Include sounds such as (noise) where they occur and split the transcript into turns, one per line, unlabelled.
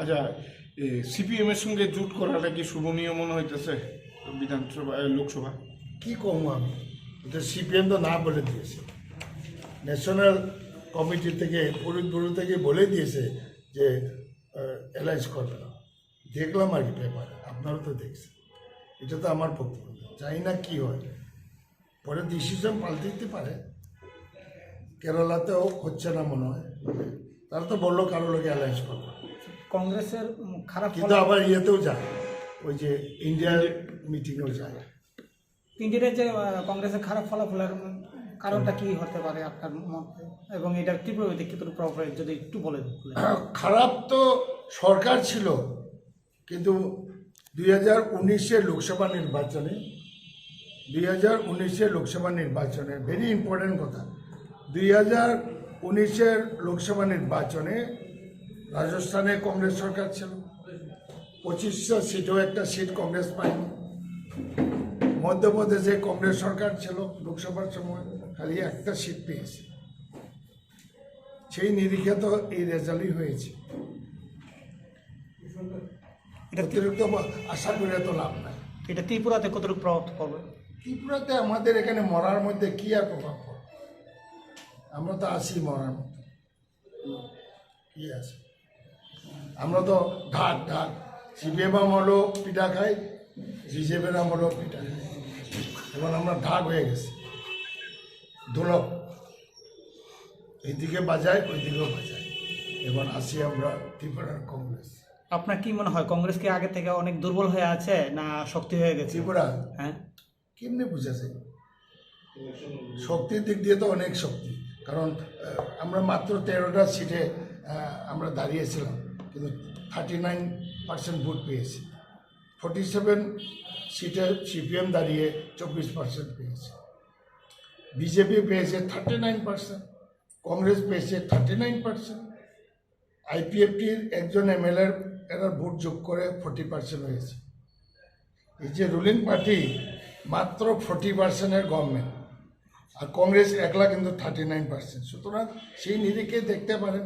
আচ্ছা সিপিএম এর সঙ্গে জুট করাটা কি শুভনীয় মনে হইতেছে বিধানসভা লোকসভা?
কি কমু আমি? সিপিএম তো না বলে দিয়েছে। ন্যাশনাল কমিটি থেকে, পুরুষ বুড়ো থেকে বলে দিয়েছে যে অ্যালাইজ করবে না। দেখলাম আর কি পেপারে আপনারা তো দেখছেন। এটা তো আমার না। জানি না কি হয়। পরে ডিসিশন পাল্টে দিতে পারে। কেরালাতেও হচ্ছে না মনে হয়। তারা তো বলল কারও লোকে অ্যালাইজ করবে।
কংগ্রেসের খারাপ
কিন্তু আবার ইয়েতেও যায়। ওই যে ইন্ডিয়ার মিটিংয়েও যায়।
তিনটিতে যে কংগ্রেসের খারাপ ফলাফলের কারণটা কি হতে পারে আপনার মতে? এবং এটা তীব্রগতি কতটুকু প্রভাব যদি একটু বলে বলেন। (clears throat)
খারাপ তো সরকার ছিল কিন্তু দুই হাজার উনিশের লোকসভা নির্বাচনে দুই হাজার উনিশের লোকসভা নির্বাচনে ভেরি ইম্পর্টেন্ট কথা দুই হাজার উনিশের লোকসভা নির্বাচনে রাজস্থানে কংগ্রেস সরকার ছিল। পঁচিশশো সিটও একটা সিট কংগ্রেস পায়নি। মধ্যপ্রদেশে কংগ্রেস সরকার ছিল লোকসভার সময় খালি একটা সিট পেয়েছে। সেই নিরিখে তো এই রেজাল্টই হয়েছে।
এটা
অতিরিক্ত আশা করে তো লাভ নাই।
এটা ত্রিপুরাতে কতটুকু প্রভাব পড়বে?
ত্রিপুরাতে আমাদের এখানে মরার মধ্যে কি আর প্রভাব পড়ে আমরা তো আছি মরার মধ্যে। কি আছে? আমরা তো ঢাক ঢাক সিপিএম আমলও পিঠা খাই বিজেপির আমলও পিঠা খাই এখন আমরা ঢাক হয়ে গেছি। দোলক এইদিকে বাজায় ওইদিকেও বাজায়। এখন আসি আমরা ত্রিপুরার কংগ্রেস।
আপনার কি মনে হয় কংগ্রেস কি আগে থেকে অনেক দুর্বল হয়ে আছে না শক্তি হয়ে গেছে?
ত্রিপুরা?
হ্যাঁ।
কেমনি বুঝেছে? শক্তির দিক দিয়ে তো অনেক শক্তি। কারণ আমরা মাত্র তেরোটা সিটে আমরা দাঁড়িয়েছিলাম। কিন্তু থার্টি নাইন পার্সেন্ট ভোট পেয়েছি ফোর্টি সেভেন সিটে সিপিএম দাঁড়িয়ে চব্বিশ পার্সেন্ট পেয়েছে। বিজেপি পেয়েছে থার্টি নাইন পার্সেন্ট কংগ্রেস পেয়েছে থার্টি নাইন পার্সেন্ট আইপিএফটির একজন এমএলএর এরা ভোট যোগ করে ফোর্টি পার্সেন্ট হয়েছে। এই যে রুলিং পার্টি মাত্র ফোর্টি পার্সেন্টের গভর্নমেন্ট আর কংগ্রেস একলা কিন্তু থার্টি নাইন পার্সেন্ট সুতরাং সেই নিরিখে দেখতে পারেন।